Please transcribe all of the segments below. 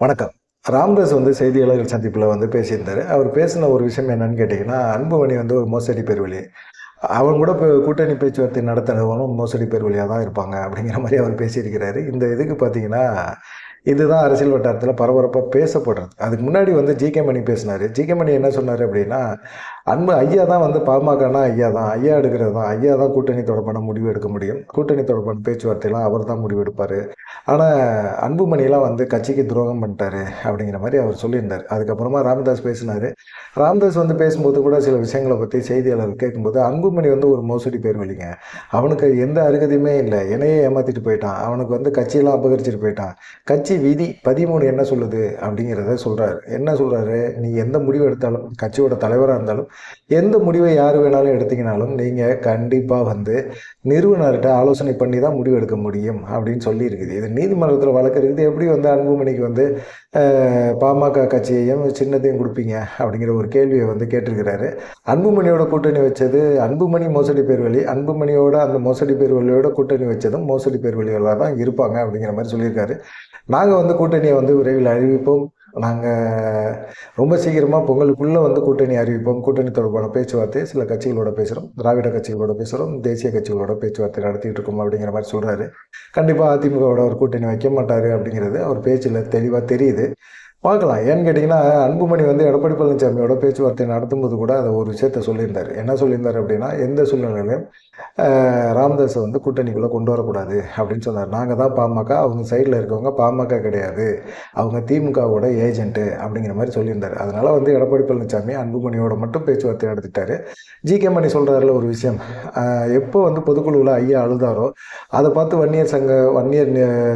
வணக்கம். ராம்தாஸ் வந்து செய்தியாளர்கள் சந்திப்பில் வந்து பேசியிருந்தார். அவர் பேசின ஒரு விஷயம் என்னன்னு கேட்டிங்கன்னா அன்புமணி வந்து ஒரு மோசடி பெருவெளி அவங்க கூட இப்போ கூட்டணி பேச்சுவார்த்தை நடத்தினவங்களும் மோசடி பெருவழியாக தான் இருப்பாங்க அப்படிங்கிற மாதிரி அவர் பேசியிருக்கிறாரு. இந்த இதுக்கு பார்த்தீங்கன்னா இதுதான் அரசியல் வட்டாரத்தில் பரபரப்பாக பேசப்படுறது. அதுக்கு முன்னாடி வந்து ஜிகே மணி பேசினார். ஜிகே மணி என்ன சொன்னார் அப்படின்னா அன்பு ஐயா தான் வந்து பாமகனா ஐயா தான். ஐயா எடுக்கிறது தான். ஐயா தான் கூட்டணி தொடர்பான முடிவு எடுக்க முடியும். கூட்டணி தொடர்பான பேச்சுவார்த்தையெல்லாம் அவர் தான் முடிவு எடுப்பார். ஆனால் அன்புமணியெல்லாம் வந்து கட்சிக்கு துரோகம் பண்ணிட்டாரு அப்படிங்கிற மாதிரி அவர் சொல்லியிருந்தார். அதுக்கப்புறமா ராமதாஸ் பேசினார். ராமதாஸ் வந்து பேசும்போது கூட சில விஷயங்களை பற்றி செய்தியாளர் கேட்கும்போது அன்புமணி வந்து ஒரு மோசடி பேர் வழிங்க அவனுக்கு எந்த அருகதையுமே இல்லை. என்னையே ஏமாற்றிட்டு போயிட்டான். அவனுக்கு வந்து கட்சியெல்லாம் அபகரிச்சிட்டு போயிட்டான். கட்சி விதி பதிமூணு என்ன சொல்லுது? அப்படிங்கிறத சொல்கிறாரு என்ன சொல்கிறாரு நீ எந்த முடிவு எடுத்தாலும் கட்சியோட தலைவராக இருந்தாலும் எந்த முடிவை யார் வேணாலும் எடுத்தீங்கனாலும் நீங்கள் கண்டிப்பாக வந்து நிறுவனர்கிட்ட ஆலோசனை பண்ணி தான் முடிவு எடுக்க முடியும் அப்படின்னு சொல்லியிருக்குது இது நீதிமன்றத்தில் வழக்கு இருக்குது. எப்படி வந்து அன்புமணிக்கு வந்து பாமக கட்சியையும் சின்னத்தையும் கொடுப்பீங்க அப்படிங்கிற ஒரு கேள்வியை வந்து கேட்டிருக்கிறாரு. அன்புமணியோட கூட்டணி வச்சது அன்புமணி மோசடி பேர்வழி அன்புமணியோட அந்த மோசடி பேர்வழியோட கூட்டணி வச்சதும் மோசடி பேர்வழிகளாக தான் இருப்பாங்க அப்படிங்கிற மாதிரி சொல்லியிருக்காரு. நாங்கள் வந்து கூட்டணியை வந்து விரைவில் அறிவிப்போம். நாங்கள் ரொம்ப சீக்கிரமாக பொங்கலுக்குள்ளே வந்து கூட்டணி அறிவிப்போம். கூட்டணி தொடர்பான பேச்சுவார்த்தை சில கட்சிகளோட பேசுகிறோம் திராவிட கட்சிகளோட பேசுகிறோம் தேசிய கட்சிகளோட பேச்சுவார்த்தை நடத்திட்டு இருக்கோம் அப்படிங்கிற மாதிரி சொல்கிறாரு கண்டிப்பாக அதிமுகவோட ஒரு கூட்டணி வைக்க மாட்டார் அப்படிங்கிறது அவர் பேச்சில் தெளிவாக தெரியுது. பார்க்கலாம். ஏன்னு கேட்டிங்கன்னா அன்புமணி வந்து எடப்பாடி பழனிசாமியோட பேச்சுவார்த்தை நடத்தும்போது கூட அதை ஒரு விஷயத்த சொல்லியிருந்தார். என்ன சொல்லியிருந்தார் அப்படின்னா எந்த சூழ்நிலையிலும் ராம்தாஸை ராமதாஸை வந்து கூட்டணிக்குள்ளே கொண்டு வரக்கூடாது அப்படின்னு சொன்னார். நாங்கள் தான் பாமக அவங்க சைடில் இருக்கவங்க பாமக கிடையாது. அவங்க திமுகவோட ஏஜென்ட்டு அப்படிங்கிற மாதிரி சொல்லியிருந்தார். அதனால் வந்து எடப்பாடி பழனிசாமி அன்புமணியோட மட்டும் பேச்சுவார்த்தை எடுத்துட்டார் ஜி கே மணி சொல்கிறாருல ஒரு விஷயம். எப்போ வந்து பொதுக்குழுவில் ஐயா அழுதாரோ அதை பார்த்து வன்னியர் சங்க வன்னியர்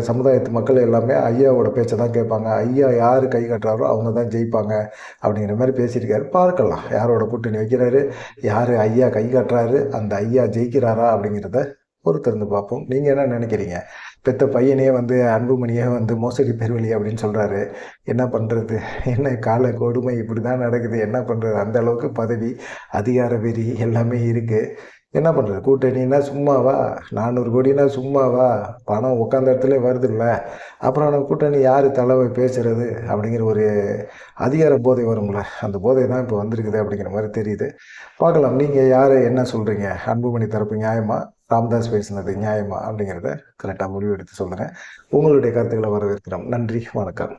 சமுதாயத்து மக்கள் எல்லாமே ஐயாவோட பேச்சை தான் கேட்பாங்க. ஐயா யார் கை கட்டுறாரோ அவங்க தான் ஜெயிப்பாங்க அப்படிங்கிற மாதிரி பேசியிருக்காரு. பார்க்கலாம் யாரோட கூட்டணி வைக்கிறாரு யார் ஐயா கை காட்டுறாரு அந்த ஐயா ஜெயிக்கிறாரா அப்படிங்கிறத பொறுத்திருந்து பார்ப்போம். நீங்கள் என்ன நினைக்கிறீங்க? பெத்த பையனே வந்து அன்புமணியே வந்து மோசடி பெருவழி அப்படின்னு சொல்கிறாரு என்ன பண்ணுறது என்ன கால கொடுமை இப்படி தான் நடக்குது? என்ன பண்ணுறது அந்த அளவுக்கு பதவி அதிகார வெறி எல்லாமே இருக்குது என்ன பண்ணுறது கூட்டணின்னா சும்மாவா? நானூறு கோடினா சும்மாவா? பணம் உட்காந்த இடத்துல வருதுல்ல. அப்புறம் நம்ம கூட்டணி யார் தலைவை பேசுகிறது அப்படிங்கிற ஒரு அதிகார போதை வரும்ல. அந்த போதை தான் இப்போ வந்திருக்குது அப்படிங்கிற மாதிரி தெரியுது. பார்க்கலாம். நீங்கள் யார்? என்ன சொல்கிறீங்க அன்புமணி தரப்பு நியாயமா? ராம்தாஸ் பேசினது நியாயமா? அப்படிங்கிறத கரெக்டாக முடிவு எடுத்து சொல்லுங்கள் உங்களுடைய கருத்துக்களை வரவேற்கிறோம். நன்றி. வணக்கம்.